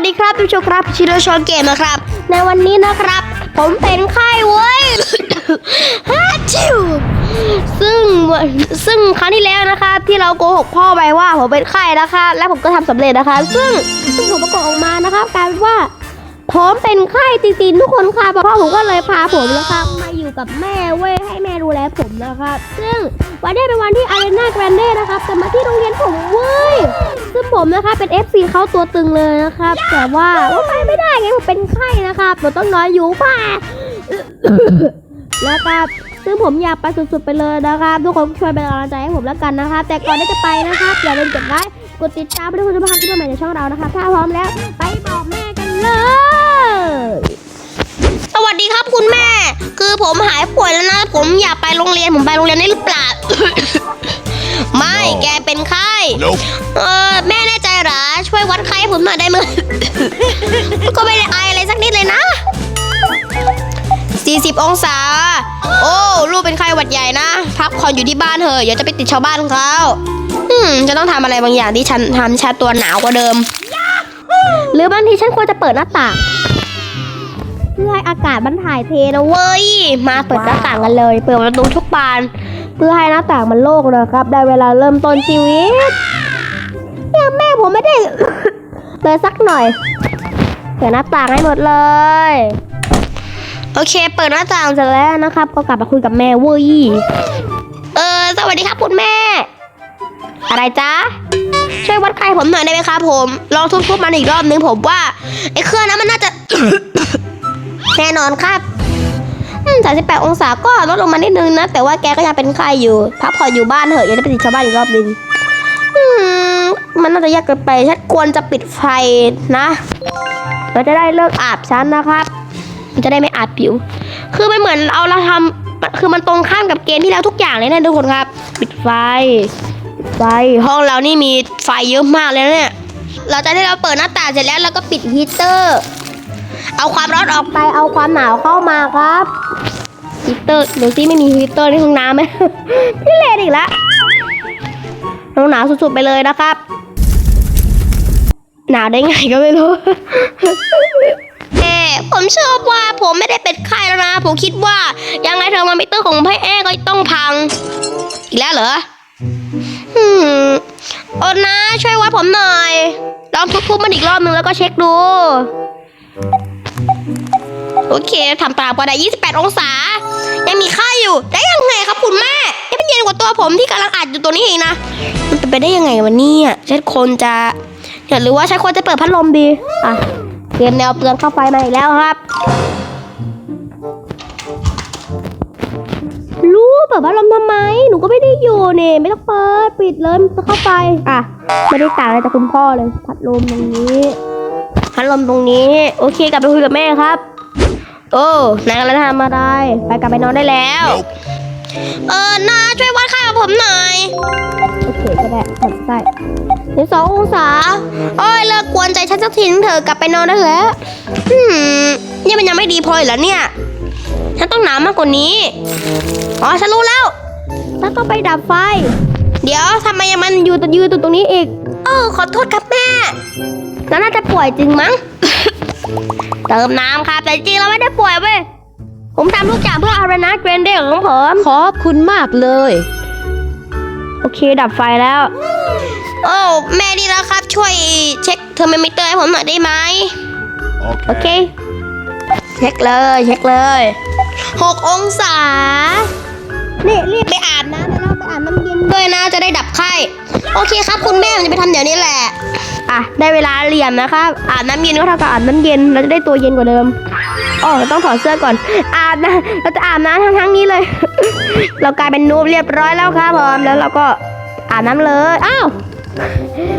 วัสดีครับทุกชมครับชิโรชอนเกมนะครับ ในวันนี้นะครับ ผมเป็นไข้เว้ยฮัชิวซึ่งซึ่งครั้งที่แล้วนะคะที่เราโกหกพ่อไปว่าผมเป็นไข้นะคะ และผมก็ทำสำเร็จนะคะ ซึ่งซึ่งผมประกอบออกมานะคะกลายเป็นว่า ผมเป็นไข้จริงๆทุกคนค่ะพ่อผมก็เลยพาผมนะครับมาอยู่กับแม่เว้ยให้แม่ดูแลผมนะครับ ซึ่งวันนี้เป็นวันที่อารีนาแกรนเด้นะครับจะมาที่โรงเรียนผมเว้ยซึ่งผมนะคะเป็น FC เขาตัวตึงเลยนะครับ แต่ว่าว่าไปไม่ได้ไงผมเป็นไข้นะครับผมต้องนอนอยู่ป่านะครับซึ่งผมอยากไปสุดๆไปเลยนะครับ ทุกคนช่วยเป็นกำลังใจให้ผมแล้วกันนะครับ แต่ก่อนที่จะไปนะครับอย่าลืมกดไลค์กดติดตามเพื่อคุณจะพาที่ใหม่ในช่องเรานะครับถ้าพร้อมแล้วไป ผมหายป่วยแล้วนะ ผมอยากไปโรงเรียน ผมไปโรงเรียนได้หรือเปล่า ไม่ แกเป็นไข้ Nope. เออ แม่แน่ใจเหรอ ช่วยวัดไข้ให้ผมหน่อยได้ไหมก็ไม่ได้ไออะไรสักนิดเลยนะ 40 องศา โอ้ ลูกเป็นไข้หวัดใหญ่นะ พักผ่อนอยู่ที่บ้านเถอะอย่าจะไปติดชาวบ้านเขาอืม จะต้องทำอะไรบางอย่างที่ฉันทำฉันตัวหนาวกว่าเดิม หรือบางทีฉันควรจะเปิดหน้าต่าง เพื่อให้อากาศมันถ่ายเทนะเว้ย มาเปิดหน้าต่างกันเลย เปิดประตูทุกบาน เพื่อให้หน้าต่างมันโล่งนะครับ ได้เวลาเริ่มต้นชีวิตเนี่ยแม่ผมไม่ได้เลยสักหน่อย เปิดหน้าต่างให้หมดเลย โอเค เปิดหน้าต่างเสร็จแล้วนะครับ ก็กลับมาคุยกับแม่เว้ย เออ สวัสดีครับคุณแม่ อะไรจ๊ะช่วยวัดไข้ผมหน่อยได้ไหมครับผม ลองทุบๆมันอีกรอบนึงผมว่าไอ้เครื่องนั้นมันน่าจะ แน่นอนครับสามสิบแปดองศาก็ลดลงมานิดนึงนะ แต่ว่าแกก็ยังเป็นไข้อยู่ พักผ่อนอยู่บ้านเถอะอย่าได้ไปติดชาวบ้านอีกรอบนึงอืมมันน่าจะยากเกินไปฉันควรจะปิดไฟนะ เราจะได้เลิกอาบฉันนะครับมันจะได้ไม่อาบผิว คือมันเหมือนเอาเราทำคือมันตรงข้ามกับเกมที่แล้วทุกอย่างเลยนะทุกคนครับ ปิดไฟไฟห้องเรานี่มีไฟเยอะมากเลยนะเนี่ยหลังจากที่เราเปิดหน้าต่างเสร็จแล้วเราก็ปิดฮีตเตอร์ เอาความร้อนออกไปเอาความหนาวเข้ามาครับฮีตเตอร์ดี๋ยวซิไม่มีฮีตเตอร์ในห้องน้ำไหมพี่เลนอีกแล้วหนาวสุดๆไปเลยนะครับ หนาวได้ไงก็ไม่รู้แม่ผมเชื่อว่าผมไม่ได้เป็นไข้แล้วนะ ผมคิดว่ายังไงเทอร์โมมิเตอร์ของพี่แอ้ก็ต้องพัง อีกแล้วเหรออืมโอ้นะช่วยวัดผมหน่อย ลองทุบๆมันอีกรอบนึงแล้วก็เช็คดู โอเคทำตามพอได้ 28 องศา ยังมีค่าอยู่ ได้ยังไงครับคุณแม่ยังไม่เย็นกว่าตัวผมที่กำลังอัดอยู่ตัวนี้เองนะ มันเป็นไปได้ยังไงวันนี้ฉันควรจะอยาหรือว่าฉันควรจะเปิดพัดลมดี อะเตรียมแนวเปลืองเข้าไฟมาอีกแล้วครับ รู้เปิดพัดลมทำไม หนูก็ไม่ได้อยู่เนี่ไม่ต้องเปิด ปิดเลยมันจะเข้าไป อะ ไม่ได้ต่างอะไรจากคุณพ่อเลย พัดลมตรงนี้ พัดลมตรงนี้ โอเคกลับไปคุยกับแม่ครับ โอ้นายกำลังทำอะไรไปกลับไปนอนได้แล้ว Nope. เออนาช่วยวัดค่ากับผมหน่อย โอเคก็ได้หมดได้สิบสององศา โอ้ยเลิกกวนใจฉันสักทีนึงเถอะกลับไปนอนได้แล้วอืมนี่มันยังไม่ดีพออีกเหรอเนี่ย ฉันต้องหนาวมากกว่านี้ อ๋อฉันรู้แล้วฉันต้องไปดับไฟ เดี๋ยวทำไมยังมันอยู่ตยืนตรงนี้อีก เออขอโทษครับแม่ แล้วน่าจะป่วยจริงมั้ง เติมน้ำครับแต่จริงๆเราไม่ได้ป่วยเว้ย ผมทำทุกอย่างเพื่ออารีนาเกรนเดของผมขอบคุณมากเลย โอเคดับไฟแล้ว โอ้ แม่ดีแล้วครับ ช่วยเช็คเทอร์โมมิเตอร์ให้ผมหน่อยได้ไหม โอเค Okay. เช็คเลย เช็คเลยหกองศา นี่รีบไปอาบน้ำแล้วไปอาบน้ำเย็นด้วยนะจะได้ดับไข้ โอเคครับ คุณแม่ผมจะไปทำเดี๋ยวนี้แหละ อะได้เวลาเหลี่ยมนะครับอาบน้ำเย็นก็เท่ากับอาบน้ำเย็นเราจะได้ตัวเย็นกว่าเดิมอ๋อเราต้องถอดเสื้อก่อน อาบนะเราจะอาบน้ำทั้งทั้งนี้เลย เรากลายเป็นนูบเรียบร้อยแล้วครับผมแล้วเราก็อาบน้ำเลยอ้าว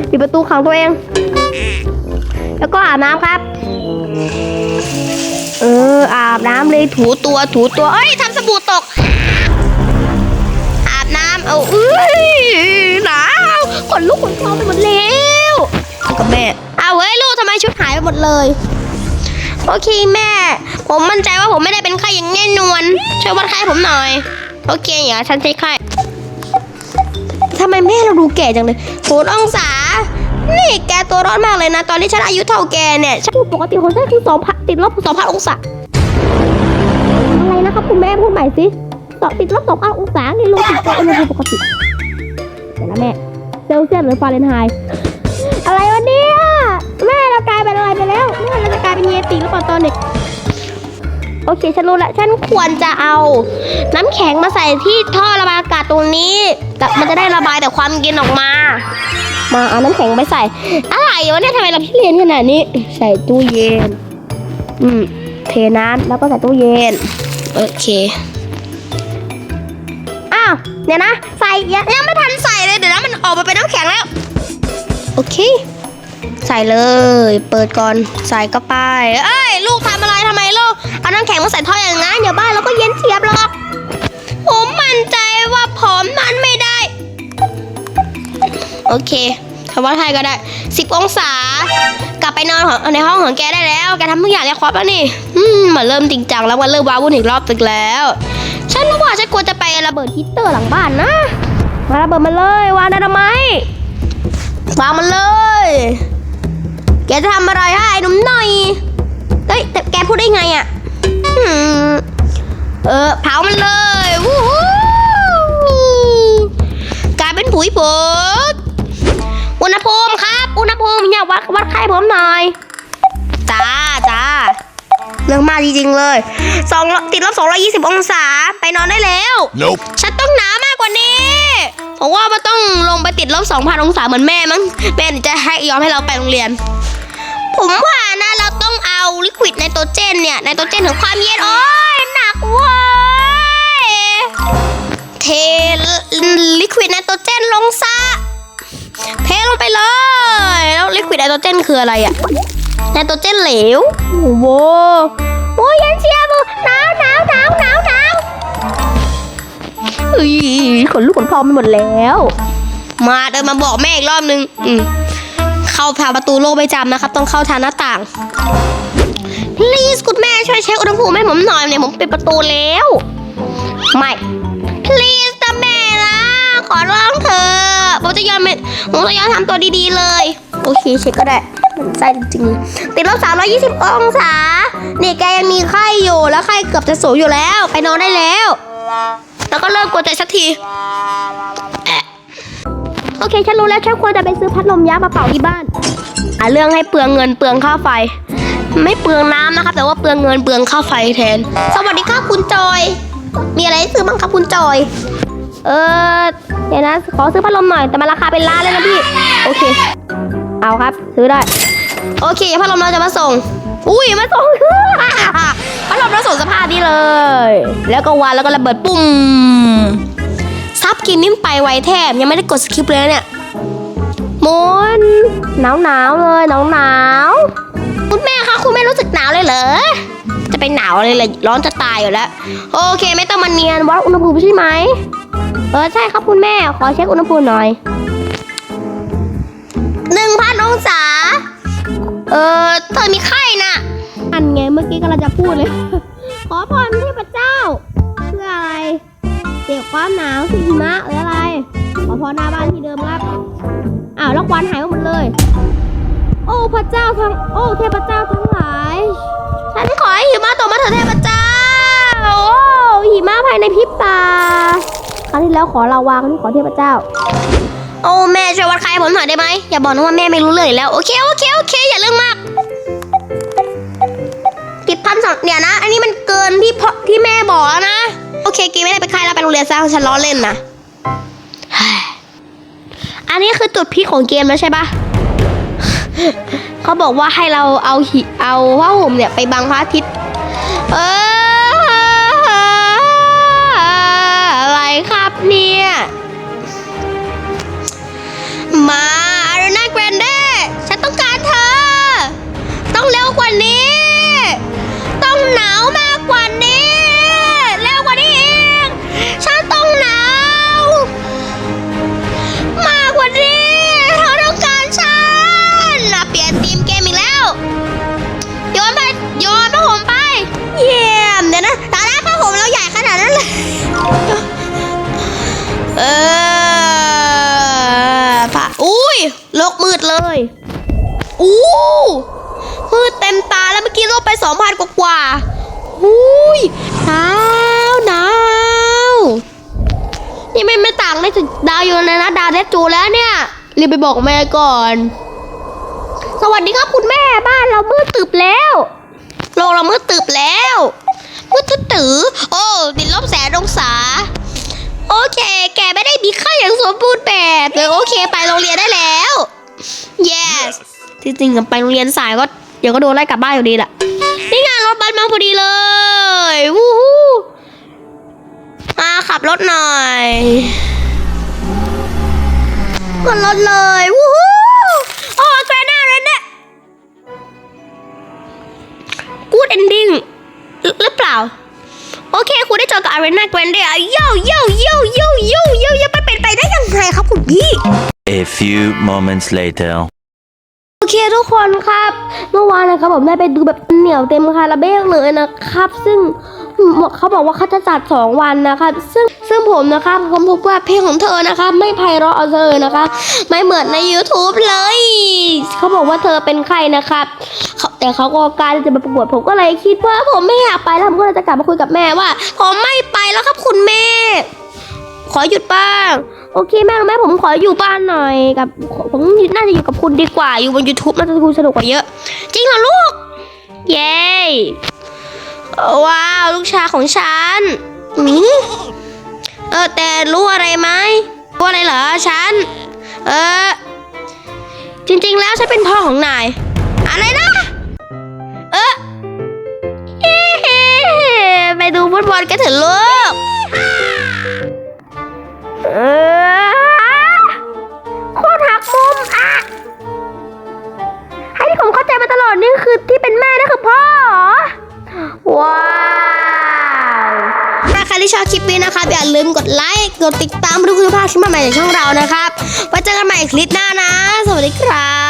ปิดประตูขังตัวเอง แล้วก็อาบน้ำครับ เอออาบน้ำเลยถูตัวถูตัวเอ้ยทำสบู่ตก อาบน้ำเอาเอ้ยหนาวขนลุกขนพองไปหมดแล้ว กับแม่เอาเว้ยลูกทำไมชุดหายไปหมดเลย โอเคแม่ ผมมั่นใจว่าผมไม่ได้เป็นไข้อย่างแน่นอนช่วยวัดไข้ผมหน่อย โอเคอย่าฉันใช้ไข้ทำไมแม่เราดูแก่จังเลยศูนย์องศา นี่แกตัวร้อนมากเลยนะ ตอนที่ฉันอายุเท่าแกเนี่ยฉันปกติของฉันคือสองพันติดลบสองพันองศา อะไรนะครับคุณแม่พูดใหม่สิสอติดลบสองพันองศานี่ลงติดตัวอุณหภูมิปกติเดี๋ยวนะแม่เซลเซียสหรือฟาเรนไฮต์ อะไรวะเนี่ยแม่เรากลายเป็นอะไรไปแล้วแม่เราจะกลายเป็นเยติหรือเปล่าตอนเด็กโอเคฉันรู้แล้วฉันควรจะเอา น้ำแข็งมาใส่ที่ท่อระบายอากาศตรงนี้แต่มันจะได้ระบายแต่ความเย็นออกมา มาเอาน้ำแข็งไปใส่อะไรวะเนี่ยทำไมเราพี่เรียนขนาดนี้ ใส่ตู้เย็น อืมเทน้ำแล้วก็ใส่ตู้เย็น โอเคอ้าวเดี๋ยวนะ ใส่ยังยังไม่ทันใส่เลยเดี๋ยวนะมันออกมาเป็นน้ำแข็งแล้วโอเค ใส่เลย เปิดก่อน ใส่ก็ไป เอ้ย ลูกทำอะไรทำไมลูก เอาน้ำแข็งมาใส่ท่ออย่างนั้น เดี๋ยวบ้านเราก็เย็นเชียบหรอกผมมั่นใจว่าผมนั้นไม่ได้ โอเคคำว่าไทยก็ได้สิบองศา กลับไปนอนของในห้องของแกได้แล้ว แกทำทุกอย่างเรียบครบแล้วนี่มาเริ่มจริงจังแล้วมาเริ่มว้าวุ่นอีกรอบตึกแล้ว ฉันว่าฉันควรจะไประเบิดฮีตเตอร์หลังบ้านนะ มาระเบิดมันเลยวางได้ทำไม วางมันเลย แกจะทำอะไรให้หนุ่มหน่อย เฮ้ยแต่แกพูดได้ไงอะ่ะอืมเออเผามันเลยวู้ฮู้กลายเป็นผุยผงอุณหภูมิครับ อุณหภูมิอยากวัดวัดไข้ผมหน่อย จ้าจ้าเรื่องมากจริงๆเลยสองติดลบ220 องศาไปนอนได้แล้ว Nope. ฉันต้อง ผมว่ามันต้องลงไปติดลบ2,000องศาเหมือนแม่มั้งแม่จะให้ยอมให้เราไปโรงเรียน ผมว่านะเราต้องเอาลิควิดไนโตรเจนเนี่ยไนโตรเจนถึงความเย็นโอ้ยหนักเว้ยเทลิควิดไนโตรเจนลงซะเทลงไปเลย แล้วลิควิดไนโตรเจนคืออะไรอะไนโตรเจนเหลวโอ้โหโอ้ยเย็นเชียบหนาวหนาวหนาวหนาว เฮ้ยขนลูกขนพองไปหมดแล้ว มาเดินมาบอกแม่อีกรอบนึงอืมเข้าทางประตูโลกไม่จำนะครับ ต้องเข้าทางหน้าต่าง please คุณแม่ช่วยเช็คอุณหภูมิให้ผมหน่อยเนี่ยผมปิดประตูแล้ว ไม่ please นะแม่นะขอร้องเธอะผมจะยอมเป็นผมจะยอมทำตัวดีๆเลย โอเคเช็คก็ได้มันใจจริงๆติดลบ320 องศา นี่แกยังมีไข้อยู่แล้วไข้เกือบจะสูงอยู่แล้ว ไปนอนได้แล้ว แล้วก็เลิกกลัวใจสักทีแอะโอเคฉันรู้แล้วฉันควรจะไปซื้อพัดลมยักษ์มาเป่าที่บ้านอะเรื่องให้เปลืองเงินเปลืองค่าไฟ ไม่เปลืองน้ำนะครับ แต่ว่าเปลืองเงินเปลืองค่าไฟแทน สวัสดีครับคุณจอย มีอะไรให้ซื้อบ้างครับคุณจอย เออเดี๋ยวนะขอซื้อพัดลมหน่อยแต่มันราคาเป็นล้านเลยนะพี่ โอเค เอาครับ ซื้อได้ โอเคพัดลมเราจะมาส่ง อุ้ยมาส่งพัดลม เราส่งสภาพนี้เลย แล้วก็วางแล้วก็ระเบิดปุ้มซับกินนิ่มไปไวแทบยังไม่ได้กดสคริปเลยนะเนี่ยมนหนาวหนาวเลยหนาวหนาวคุณแม่คะคุณแม่รู้สึกหนาวเลยเหรอจะไปหนาวเลยเลยร้อนจะตายอยู่แล้ว โอเค ไม่ต้องมาเนียนวัดอุณหภูมิใช่ไหมเออใช่ครับคุณแม่ขอเช็คอุณหภูมิหน่อยหนึ่งพันองศา เออเธอมีไข้นะอันไงเมื่อกี้กำลังจะพูดเลย ขอพรเทพเจ้า เพื่ออะไรเสี่ยความหนาวสิหิมะหรืออะไร ขอพรหน้าบ้านที่เดิมครับ อ้าวแล้วควันหายไปหมดเลย โอ้พระเจ้าทั้ง โอ้เทพเจ้าทั้งหลาย ฉันขอให้หิมะตกมาเถอะเทพเจ้า โอ้หิมะภายในพิบตา ครั้งที่แล้วขอลาวาครั้งนี้ขอเทพเจ้าโอ้แม่ช่วยวัดไข้ผมหน่อยได้ไหมอย่าบอกนะว่าแม่ไม่รู้เลยแล้วโอเคโอเคโอเค อย่าเรื่องมาก สองเดี๋ยวนะ อันนี้มันเกินที่พ่อที่แม่บอกแล้วนะ โอเคกีไม่ได้ไปค่ายแล้วไปโรงเรียนซะฉันล้อเล่นนะเฮ้ยอันนี้คือจุดพีคของเกมแล้วใช่ปะเขาบอกว่าให้เราเอาหิเอาผ้าห่มเนี่ยไปบังพระอาทิตย์เอออะไรครับเนี่ย มาอารีนาแกรนเดฉันต้องการเธอ ต้องเร็วกว่านี้ อู้มืดเต็มตาแล้วเมื่อกี้ลบไปสองพันกว่าอุ้ยหนาวหนาวนี่ไม่ไม่ต่างได้ถึงดาวอยู่เลยนะดาวเดจูแล้วเนี่ยรีบไปบอกแม่ก่อน สวัสดีครับคุณแม่บ้านเรามืดตึบแล้วโลกเรามืดตึบแล้วมืดตึ๊ตือโอ้ติดลบแสนองศา โอเค แกไม่ได้มีค่าอย่างสมบูรณ์แบบเลยโอเค ไปโรงเรียนได้แล้ว yes ที่จริงกับไปโรงเรียนสายก็เดี๋ยวก็โดนไล่กลับบ้านอยู่ดีแหละนี่ไงานรถบัสมาพอดีเลยวู้ฮู้มาขับรถหน่อยขึ้นรถเลยวู้ฮู้โอ้แกรน่าเลยเนี่ยกูดเอนดิ้งหรือเปล่า โอเคคุณได้เจอกับอารีนาแกรนเดียโย่โย่โย่โย่โย่โย่โย่ไปเป็นไปได้ยังไงครับคุณพี่ A few moments later. เคทุกคนครับ เมื่อวานนะครับผมได้ไปดูแบบเหนียวเต็มคาราเบลเลยนะครับ ซึ่งเขาบอกว่าเขาจะจัด2วันนะครับ ซึ่งซึ่งผมนะครับผมพบว่าเพลงของเธอนะครับไม่ไพเราะเอาเลยนะคะ ไม่เหมือนใน YouTube เลย เขาบอกว่าเธอเป็นใครนะครับแต่เขาก็การจะมาประกวดผมก็เลยคิดว่าผมไม่อยากไปแล้วผมก็เลยจะกลับมาคุยกับแม่ว่า ผมไม่ไปแล้วครับคุณแม่ ขอหยุดบ้าง โอเคแม่แม่ผมขออยู่บ้านหน่อยกับผมน่าจะอยู่กับคุณดีกว่าอยู่บน YouTube น่าจะดูสนุกกว่าเยอะ จริงเหรอลูก เย้ว้าวลูกชายของฉันอืมเออแต่รู้อะไรไหมรู้อะไรเหรอฉัน เออ จริงๆแล้วฉันเป็นพ่อของนาย อะไรนะ เออไปดูฟุตบอลกันเถอะลูก เออโคตรหักมุมอะให้ที่ผมเข้าใจมาตลอดนี่คือที่เป็นแม่นั่นคือพ่อเหรอว้าวถ้าใครที่ชอบคลิปนี้นะครับ อย่าลืมกดไลค์กดติดตามดูคุณภาพคลิปใหม่ๆจากช่องเรานะครับไว้เจอกันใหม่คลิปหน้านะ สวัสดีครับ